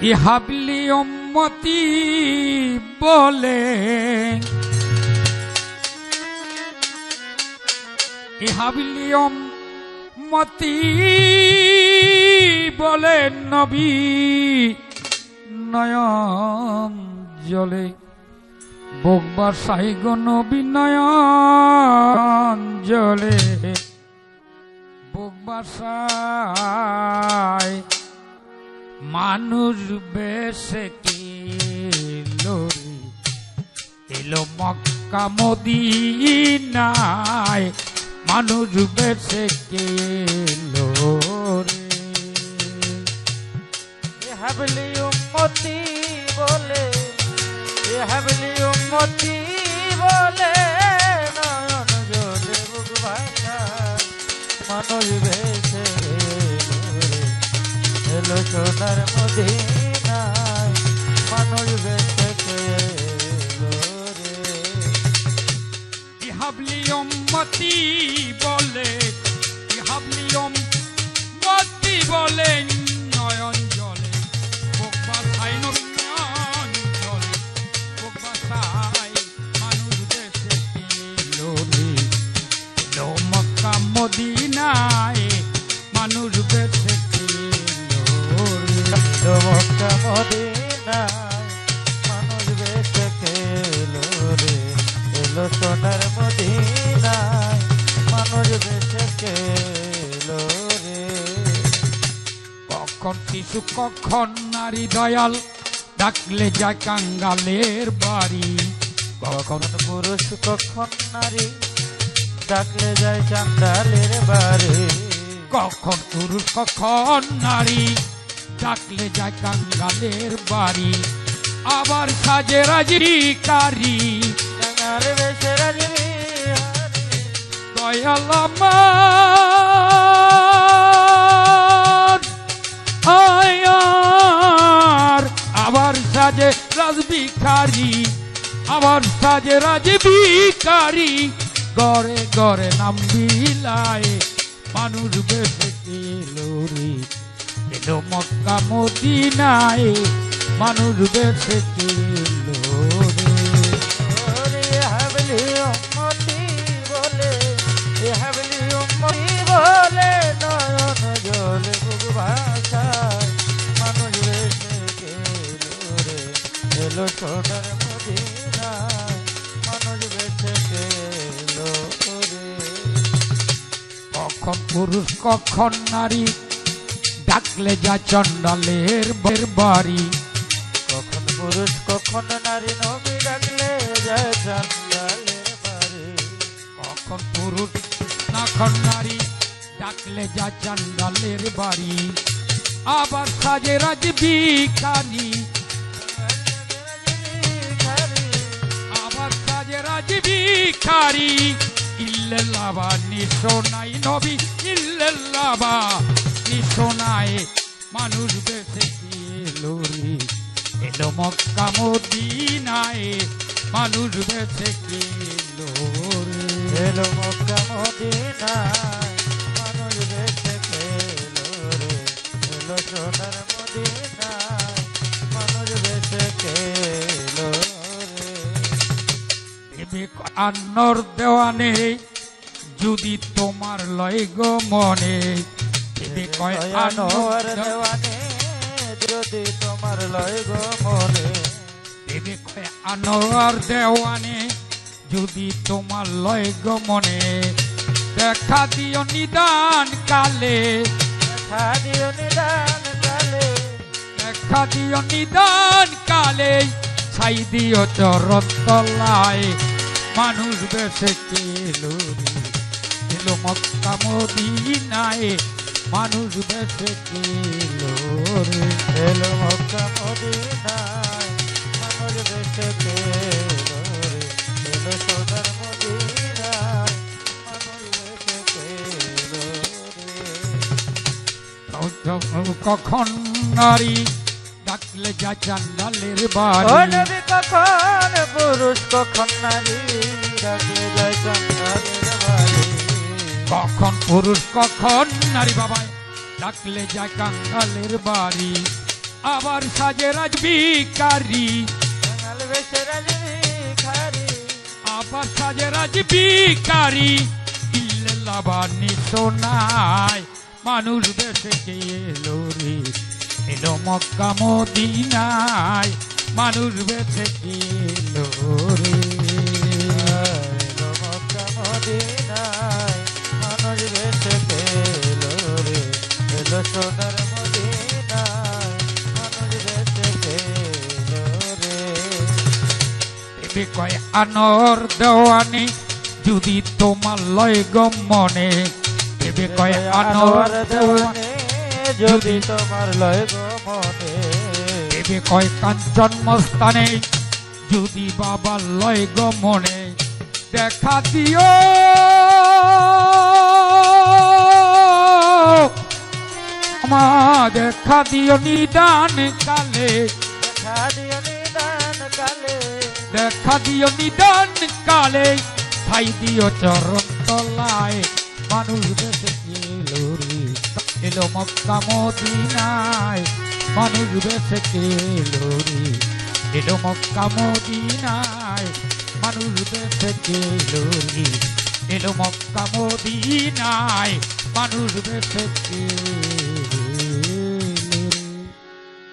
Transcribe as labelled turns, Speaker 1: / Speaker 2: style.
Speaker 1: ইহাবলি উম্মতি বলে। ইহাবলি উম্মতি বলে নবী নয়ন জলে বকবার সাহিগ নবী নয়ন জলে বকবার সাই মানুষ বেশে কি লোরি এলো মক্কা মদিনায়। মানুষ বেশে কে লোরে
Speaker 2: হাবলি উম্মতি বলে হাবলি উম্মতি বলে, নয়ন জলে বুক মানুষ ভেসে এলো সোনার মদিনায়। মানুষ বেঁচে রে।
Speaker 1: ইহাবলি উম্মতি মদিনায় মানুষ
Speaker 2: বেঁচে খেলো রে। এলো সোনার মদিনায় মানুষ বেঁচে খেলো রে।
Speaker 1: কখন শিশু কখন নারী দয়াল ডাকলে যায় কাঙ্গালের বাড়ি। কখন
Speaker 2: পুরুষ কখন নারী ডাকলে যায় চান্দালের বাড়ি।
Speaker 1: কখন পুরুষ কখন নারী ডাকলে যায় কাঙ্গালের বাড়ি। আবার সাজে
Speaker 2: বেশে রাজবি
Speaker 1: দয়াল আয়ার আবার সাজে রাজবিকারী আবার সাজে রাজবিকারী গড়ে গড়ে নাম বিলায় মানুষ বেশে এলো রে এলো মক্কা মদিনায় মানুষ এলো
Speaker 2: সোনার মদিনায় মানুষ বেশে গেলো
Speaker 1: কখন পুরুষ কখন নারী ডাকলে যা চন্ডালের বাড়ি।
Speaker 2: কখন পুরুষ কখন নারী নবী ডাকলে যায় চান্দালের বাড়ি।
Speaker 1: কখন পুরুষ কখন নারী ডাকলে যা চন্ডালের বাড়ি। আবার সাজে রাজ ভিখারি আবার সাজে রাজবি রাজ ভিখারি নিশো নাই নবী ইল্লাল্লাবা নিশোনায় মানুষ বেশে এলো রে এলো মক্কা মদিনায় মানুষ বেশে এলো রে
Speaker 2: এলো মক্কা মদিনায় মানুষ বেঁচে খেলো রে এলো সোনার মদিনায় মানুষ বেঁচে খেলো রে
Speaker 1: আন্নর দেওয়ানে যদি তোমার লয় গো মনে ভেবে কয়
Speaker 2: আনোয়ার দেওয়ানে যদি তোমার লয় গো মনে
Speaker 1: ভেবে কয় আনোয়ার দেওয়ানে যদি তোমার লয় গো মনে। দেখা দিও নিদান কালে
Speaker 2: দেখা দিও নিদান কালে।
Speaker 1: দেখা দিও নিদান কালে ছাই দিও চরণ তলায়। মানুষ বেশে কেলো এলো মক্কা মদিনায়। মানুষ বেশে কেলো রে
Speaker 2: এলো মক্কা মদিনায়, মানুষ বেঁচে খেলো রে বেঁচে
Speaker 1: কখন নারী ডাকলে যা চান্দালের বাড়ি?
Speaker 2: কখন পুরুষ কখন নারী ডাকলে যায় চন্দ্রের বাড়ি
Speaker 1: কখন পুরুষ কখন নারী বাবায়? ডাকলে যায় কাঙ্গালের বাড়ি আবার সাজে রাজ ভিকারি
Speaker 2: বাঙাল বেশে
Speaker 1: আবার সাজে রাজ ভিকারি ইল্লে লাবানি সোনায় মানুষ কে এলো রে? এলো মক্কা মদিনায় মানুষ কে এলো রে?
Speaker 2: এলো মক্কা মদিনায়। সোনার মদিনায় মানুষ বেশে পেল রে।
Speaker 1: এবে কয় আনর দেওয়ানি যদি তোমার লয় গমনে এবে কয় আনর দেওয়ানি
Speaker 2: যদি তোমার লয় গো মনে?
Speaker 1: এবে কয় কাঞ্চন মস্তানে যদি বাবা লয় গমনে দেখা দিও। দেখা দিও নিদান কালে।
Speaker 2: দেখা দিও নিদান কালে।
Speaker 1: দেখা দিও নিদান কালে। ঠাই দিও চরণ তলায়। মানুষ বেঁচে এলো রে। এলো মক্কা মদিনায়। মানুষ বেঁচে এলো রে। এলো মক্কা মদিনায়। মানুষ বেঁচে এলো রে। এলো মক্কা মদিনায়। মানুষ বেঁচে